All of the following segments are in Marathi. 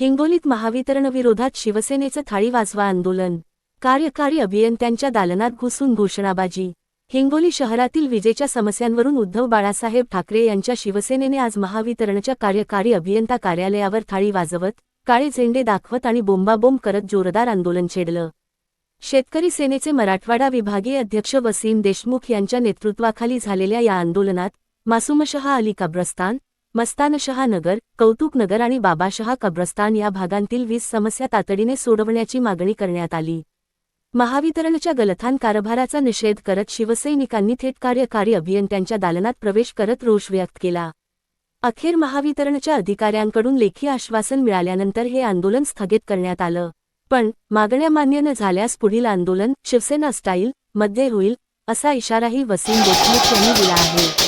हिंगोलीत महावितरणविरोधात शिवसेनेचं थाळी वाजवा आंदोलन. कार्यकारी अभियंत्यांच्या दालनात घुसून घोषणाबाजी. हिंगोली शहरातील विजेच्या समस्यांवरून उद्धव बाळासाहेब ठाकरे यांच्या शिवसेनेने आज महावितरणच्या कार्यकारी अभियंता कार्यालयावर थाळी वाजवत काळे झेंडे दाखवत आणि बोंबाबोंब करत जोरदार आंदोलन छेडलं. शेतकरी सेनेचे मराठवाडा विभागीय अध्यक्ष वसीम देशमुख यांच्या नेतृत्वाखाली झालेल्या या आंदोलनात मासूमशहा अली कब्रस्तान मस्तानशहा नगर कौतुकनगर आणि बाबाशहा कब्रस्तान या भागांतील वीज समस्या तातडीने सोडवण्याची मागणी करण्यात आली. महावितरणच्या गलथान कारभाराचा निषेध करत शिवसैनिकांनी थेट कार्यकारी अभियंत्यांच्या दालनात प्रवेश करत रोष व्यक्त केला. अखेर महावितरणच्या अधिकाऱ्यांकडून लेखी आश्वासन मिळाल्यानंतर हे आंदोलन स्थगित करण्यात आलं. पण मागण्या मान्य न झाल्यास पुढील आंदोलन शिवसेना स्टाईल मध्ये होईल असा इशाराही वसीम देशमुख यांनी दिला आहे.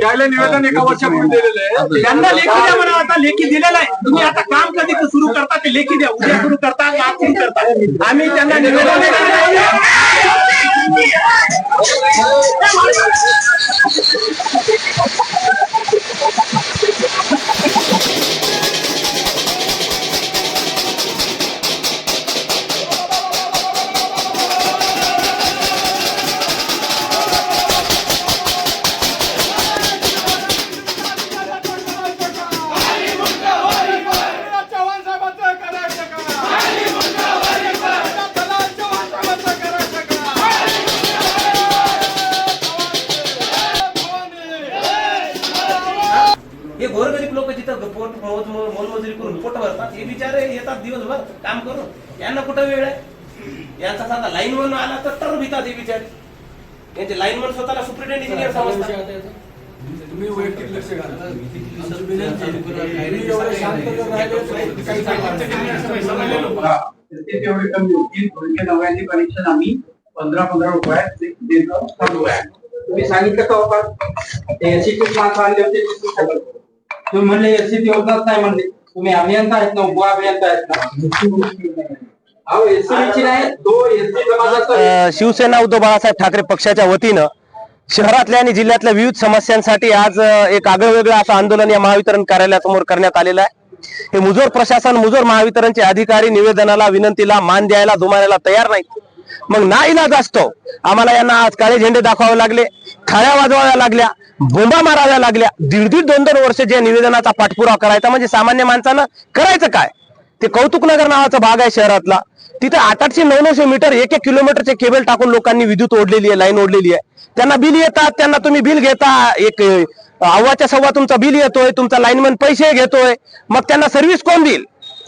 त्याला निवेदन एका वर्षापूर्वी दिलेलं आहे. त्यांना लेखी द्या म्हणा आता लेखी दिलेला आहे. तुम्ही आता काम कधी सुरू करता ते लेखी द्या. उद्या सुरू करता का आज सुरू करता. आम्ही त्यांना निवेदन दिलेलं मोज- मोज- मोलमजुरी करून पोट भरतात. हे बिचारे येतात दिवसभर काम करून. यांना कुठं वेळ आहे? यांचा साधा लाईन म्हणून आला तर तर भितात हे बिचारे. यांचे लाईन म्हणून स्वतःला सुप्रिटेंड इंजिनियर समजतात. तुम्ही वैयक्तिक लक्ष घाला. तेवढे कमी होतील. कनेक्शन आम्ही पंधरा पंधरा रुपयात देतो. चालू आहे. तुम्ही सांगितलं का बाबा? एसी चे माणसं आणले होते. तुम्ही म्हणले एसी योजनाच नाही म्हणले. तुम्ही अभियंता आहेत ना उप अभियंता आहेत ना. अहो एसी नाही तो एसी अ, शिवसेना उद्धव बाळासाहेब ठाकरे पक्षाच्या वतीनं शहरातल्या आणि जिल्ह्यातल्या विविध समस्यांसाठी आज अ, एक आगळं वेगळं असं आंदोलन या महावितरण कार्यालयासमोर करण्यात आलेलं आहे. हे मुजोर प्रशासन मुजोर महावितरणचे अधिकारी निवेदनाला विनंतीला मान द्यायला जुमानायला तयार नाहीत. मग ना इलाज असतो. आम्हाला यांना आज काळे झेंडे दाखवावे लागले थाळ्या वाजवाव्या लागल्या बोंबा माराव्या लागल्या. दीड दीड दोन दोन वर्ष जे निवेदनाचा पाठपुरावा करायचा म्हणजे सामान्य माणसानं करायचं काय? ते कौतुकनगर नावाचा भाग आहे शहरातला. तिथे आठ आठशे नऊ नऊशे मीटर एक एक किलोमीटरचे केबल टाकून लोकांनी विद्युत ओढलेली आहे लाईन ओढलेली आहे. त्यांना बिल येतात त्यांना तुम्ही बिल घेता. एक अव्वाच्या सव्वा तुमचा बिल येतोय तुमचा लाईनमन पैसे घेतोय. मग त्यांना सर्व्हिस कोण देईल?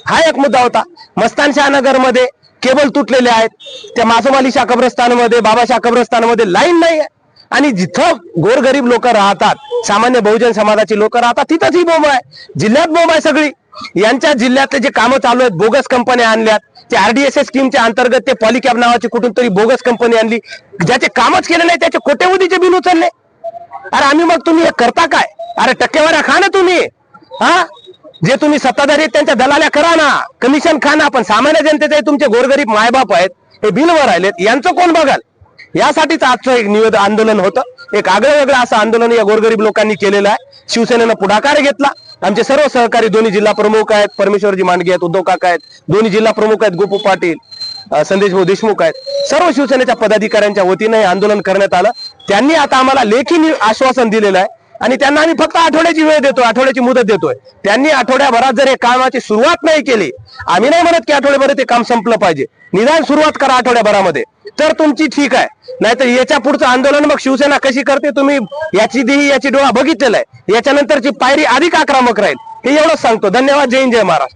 हा एक मुद्दा होता. मस्तानशाह नगरमध्ये केबल तुटलेले आहेत. त्या मासोमाली शाखाप्रस्थानमध्ये बाबा शाखाप्रस्थानमध्ये लाईन नाही आहे आणि जिथं गोरगरीब लोक राहतात सामान्य बहुजन समाजाची लोक राहतात तिथंच ही बोंब आहे. जिल्ह्यात बोंब आहे सगळी. यांच्या जिल्ह्यातले जे कामं चालू आहेत बोगस कंपन्या आणल्यात. ते आरडीएसएस स्कीमच्या अंतर्गत ते पॉलिकॅब नावाची कुठून तरी बोगस कंपनी आणली. ज्याचे कामच केले नाही त्याचे कोट्यवधीचे बिल उचलले. अरे आम्ही मग तुम्ही हे करता काय? अरे टक्केवाऱ्या खा ना तुम्ही. हा? जे तुम्ही सत्ताधारी आहेत त्यांच्या दलाल्या करा ना. कमिशन खा ना पण सामान्य जनतेचे तुमचे गोरगरीब मायबाप आहेत हे बिलवर राहिलेत. यांचं कोण बघाल? यासाठीच आजचं एक निवेदन आंदोलन होतं. एक आगळं वेगळं असं आंदोलन या गोरगरीब लोकांनी केलेलं आहे. शिवसेनेनं पुढाकार घेतला. आमचे सर्व सहकारी दोन्ही जिल्हा प्रमुख आहेत. परमेश्वरजी मांडगे आहेत उद्धव काका आहेत. दोन्ही जिल्हा प्रमुख आहेत गोपू पाटील संदेश भाऊ देशमुख आहेत. सर्व शिवसेनेच्या पदाधिकाऱ्यांच्या वतीनं हे आंदोलन करण्यात आलं. त्यांनी आता आम्हाला लेखी आश्वासन दिलेलं आहे. आणि त्यांना आम्ही फक्त आठवड्याची वेळ देतोय आठवड्याची मुदत देतोय. त्यांनी आठवड्याभरात जर हे कामाची सुरुवात नाही केली आम्ही नाही म्हणत की आठवड्याभरात ते काम संपलं पाहिजे. निदान सुरुवात करा आठवड्याभरामध्ये. तर तुमची ठीक आहे. नाहीतर याच्या पुढचं आंदोलन मग शिवसेना कशी करते तुम्ही याची देही याची डोळा बघितलेला आहे. याच्यानंतरची पायरी अधिक आक्रमक राहील. हे एवढंच सांगतो. धन्यवाद. जय हिंद जय महाराष्ट्र.